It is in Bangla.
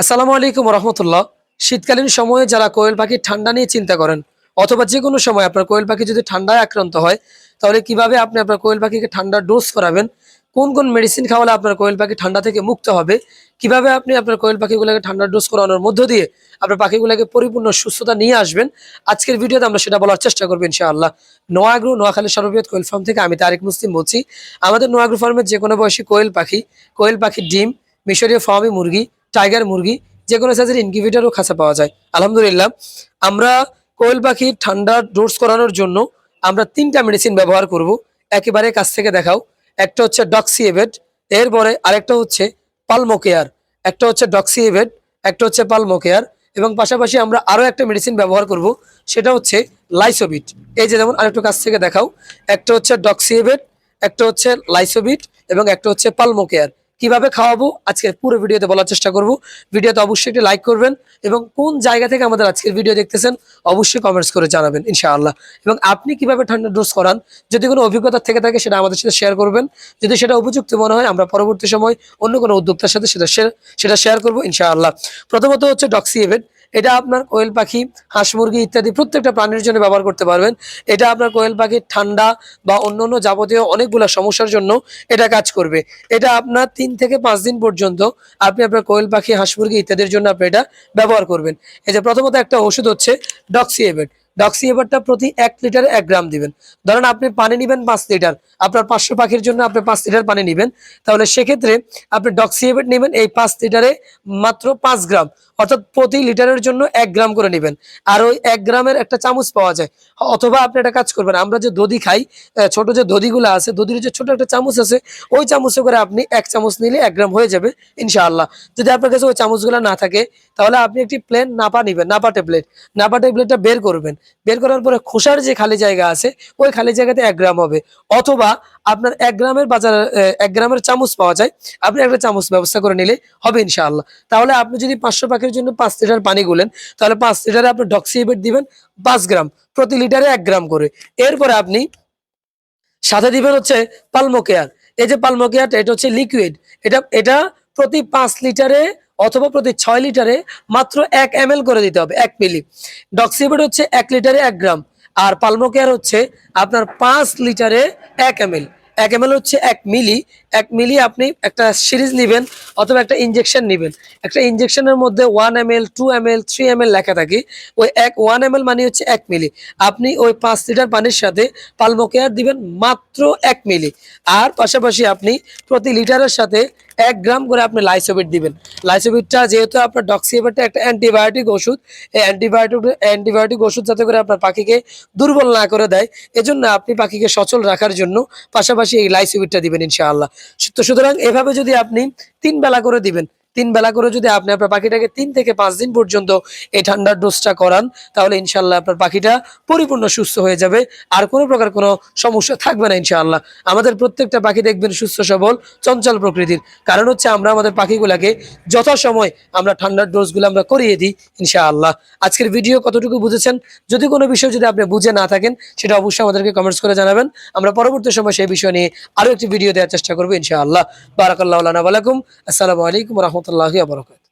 আসসালামু আলাইকুম রহমতুল্লাহ শীতকালীন সময়ে যারা কোয়েল পাখির ঠান্ডা নিয়ে চিন্তা করেন, অথবা যে কোনো সময় আপনার কোয়েল পাখি যদি ঠান্ডায় আক্রান্ত হয়, তাহলে কীভাবে আপনি আপনার কোয়েল পাখিকে ঠান্ডার ডোজ করাবেন? কোন কোন মেডিসিন খাওয়ালে আপনার কোয়েল পাখি ঠান্ডা থেকে মুক্ত হবে? কীভাবে আপনি আপনার কোয়েল পাখিগুলোকে ঠান্ডার ডোজ করানোর মধ্য দিয়ে আপনার পাখিগুলোকে পরিপূর্ণ সুস্থতা নিয়ে আসবেন? আজকের ভিডিওতে আমরা সেটা বলার চেষ্টা করব ইনশাআল্লাহ। নোয়াগ্রু, নোয়াখালী সর্ববৃহৎ কোয়েল ফার্ম থেকে আমি তারিক মুসলিম বলছি। আমাদের নোয়াগ্রু ফার্মের যে কোনো বয়সী কোয়েল পাখি, কোয়েল পাখির ডিম, মিশরীয় ফার্মি মুরগি টাইগার মুরগি যে কোনো সাইজের ইনকিউবেটর ও খাঁচা পাওয়া যায়। আলহামদুলিল্লাহ, আমরা কোয়েল পাখির ঠান্ডা ডোজ করানোর জন্য আমরা তিনটা মেডিসিন ব্যবহার করব। একেবারে কাছ থেকে দেখাও। একটা হচ্ছে ডক্সিএভেট এরপরে আরেকটা হচ্ছে পালমোকেয়ার একটা হচ্ছে ডক্সিএভেট একটা হচ্ছে পালমোকেয়ার এবং পাশাপাশি আমরা আরও একটা মেডিসিন ব্যবহার করব, সেটা হচ্ছে লাইসোবিট এই যে যেমন আরেকটু কাছ থেকে দেখাও, একটা হচ্ছে ডক্সিএভেট একটা হচ্ছে লাইসোবিট এবং একটা হচ্ছে পালমোকেয়ার কীভাবে খাওয়াবো আজকে পুরো ভিডিওতে বলার চেষ্টা করব। ভিডিওতে অবশ্যই একটি লাইক করবেন এবং কোন জায়গা থেকে আমাদের আজকের ভিডিও দেখতেছেন, অবশ্যই কমেন্টস করে জানাবেন, ইনশাআল্লাহ। এবং আপনি কীভাবে ঠান্ডা ডোজ করান, যদি কোনো অভিজ্ঞতা থেকে থাকে সেটা আমাদের সাথে শেয়ার করবেন। যদি সেটা উপযুক্ত মনে হয়, আমরা পরবর্তী সময় অন্য কোনো উদ্যোক্তার সাথে সেটা সেটা শেয়ার করব, ইনশাআল্লাহ। প্রথমত হচ্ছে ডক্সিএভেট এটা আপনার কোয়েল পাখি, হাঁস মুরগি ইত্যাদি প্রত্যেকটা প্রাণীর জন্য ব্যবহার করতে পারবেন। এটা আপনার কোয়েল পাখির ঠান্ডা বা অন্য অন্য যাবতীয় অনেকগুলো সমস্যার জন্য এটা কাজ করবে। এটা আপনার তিন থেকে পাঁচ দিন পর্যন্ত আপনি আপনার কোয়েল পাখি, হাঁস মুরগি ইত্যাদির জন্য আপনি এটা ব্যবহার করবেন। এই যে প্রথমত একটা ওষুধ হচ্ছে ডক্সিএবেট ডক্সিএবেটটা প্রতি এক লিটারে এক গ্রাম দিবেন। ধরেন আপনি পানি নেবেন পাঁচ লিটার আপনার পাঁচশো পাখির জন্য আপনি পাঁচ লিটার পানি নেবেন। তাহলে সেক্ষেত্রে আপনি ডক্সি ডক্সিএবেট নেবেন, এই পাঁচ লিটারে মাত্র পাঁচ গ্রাম অর্থাৎ প্রতি লিটারের জন্য এক গ্রাম করে নেবেন। আর ওই এক গ্রামের একটা চামচ পাওয়া যায়। অথবা আপনি একটা কাজ করবেন, আমরা যে দধি খাই ছোট যে দধিগুলো আছে, দধির যে ছোট একটা চামচ আছে, ওই চামচে করে আপনি এক চামচ নিলে এক গ্রাম হয়ে যাবে, ইনশাআল্লাহ। যদি আপনার কাছে ওই চামচগুলো না থাকে, তাহলে আপনি একটি প্লেন নাপা নেবেন, নাপা ট্যাবলেট নাপা ট্যাবলেটটা বের করবেন। বের করার পরে খোসার যে খালি জায়গা আছে, ওই খালি জায়গাতে এক গ্রাম হবে। অথবা আপনার এক গ্রামের বাজার এক গ্রামের চামচ পাওয়া যায়। আপনি একটা চামচ ব্যবস্থা করে নিলে হবে ইনশাআল্লাহ। তাহলে আপনি যদি পাঁচশো পাখির জন্য পাঁচ লিটার পানি গুলেন, তাহলে পাঁচ লিটারে আপনি ডক্সিএবেট দিবেন পাঁচ গ্রাম, প্রতি লিটারে এক গ্রাম করে। এরপরে আপনি সাথে দিবেন হচ্ছে পালমোকেয়ার। এই যে পালমোকেয়ারটা, এটা হচ্ছে লিকুইড এটা এটা প্রতি পাঁচ লিটারে অথবা প্রতি ছয় লিটারে মাত্র এক এম করে দিতে হবে, এক মিলি। ডক্সিবেট হচ্ছে এক লিটারে এক গ্রাম, আর পালমোকেয়ার হচ্ছে আপনার পাঁচ লিটারে এক এম এক এম হচ্ছে এক মিলি এক মিলিয়ে আপনি একটা সিরিজ নেবেন অথবা একটা ইঞ্জেকশন নেবেন। একটা ইঞ্জেকশনের মধ্যে one M L two M L three M L লেখা থাকে। ওই এক ওয়ান এম এল মানে হচ্ছে এক মিলি আপনি ওই পাঁচ লিটার পানির সাথে পালমোকেয়ার দিবেন মাত্র এক মিলি আর পাশাপাশি আপনি প্রতি লিটারের সাথে এক গ্রাম করে আপনি লাইসোবিট দিবেন। লাইসোবিটটা যেহেতু আপনার ডক্সিএবেটটা একটা অ্যান্টিবায়োটিক ওষুধ, এই অ্যান্টিবায়োটিক অ্যান্টিবায়োটিক ওষুধ যাতে করে আপনার পাখিকে দুর্বল না করে দেয়, এজন্য আপনি পাখিকে সচল রাখার জন্য পাশাপাশি এই লাইসোবিটটা দিবেন ইনশাআল্লাহ। তো সুতরাং এভাবে যদি আপনি তিন বেলা করে দিবেন তিন বেলা করে যদি আপনি আপনার পাখিটাকে তিন থেকে পাঁচ দিন পর্যন্ত এই ঠান্ডার ডোজটা করান, তাহলে ইনশাল্লাহ আপনার পাখিটা পরিপূর্ণ সুস্থ হয়ে যাবে। আর কোনো প্রকার কোনো সমস্যা থাকবে না ইনশাআল্লাহ। আমাদের প্রত্যেকটা পাখি দেখবেন সুস্থ, সবল, চঞ্চল প্রকৃতির। কারণ হচ্ছে আমরা আমাদের পাখিগুলাকে যথাসময় আমরা ঠান্ডার ডোজগুলো আমরা করিয়ে দিই ইনশাআল্লাহ। আজকের ভিডিও কতটুকু বুঝেছেন? যদি কোনো বিষয় যদি আপনি বুঝে না থাকেন, সেটা অবশ্যই আমাদেরকে কমেন্টস করে জানাবেন। আমরা পরবর্তী সময় সেই বিষয় নিয়ে আরও একটি ভিডিও দেওয়ার চেষ্টা করব ইনশাআল্লাহ। বারাকাল্লাহ আসসালামু আলাইকুম রহমতুল্লাহ বরকাত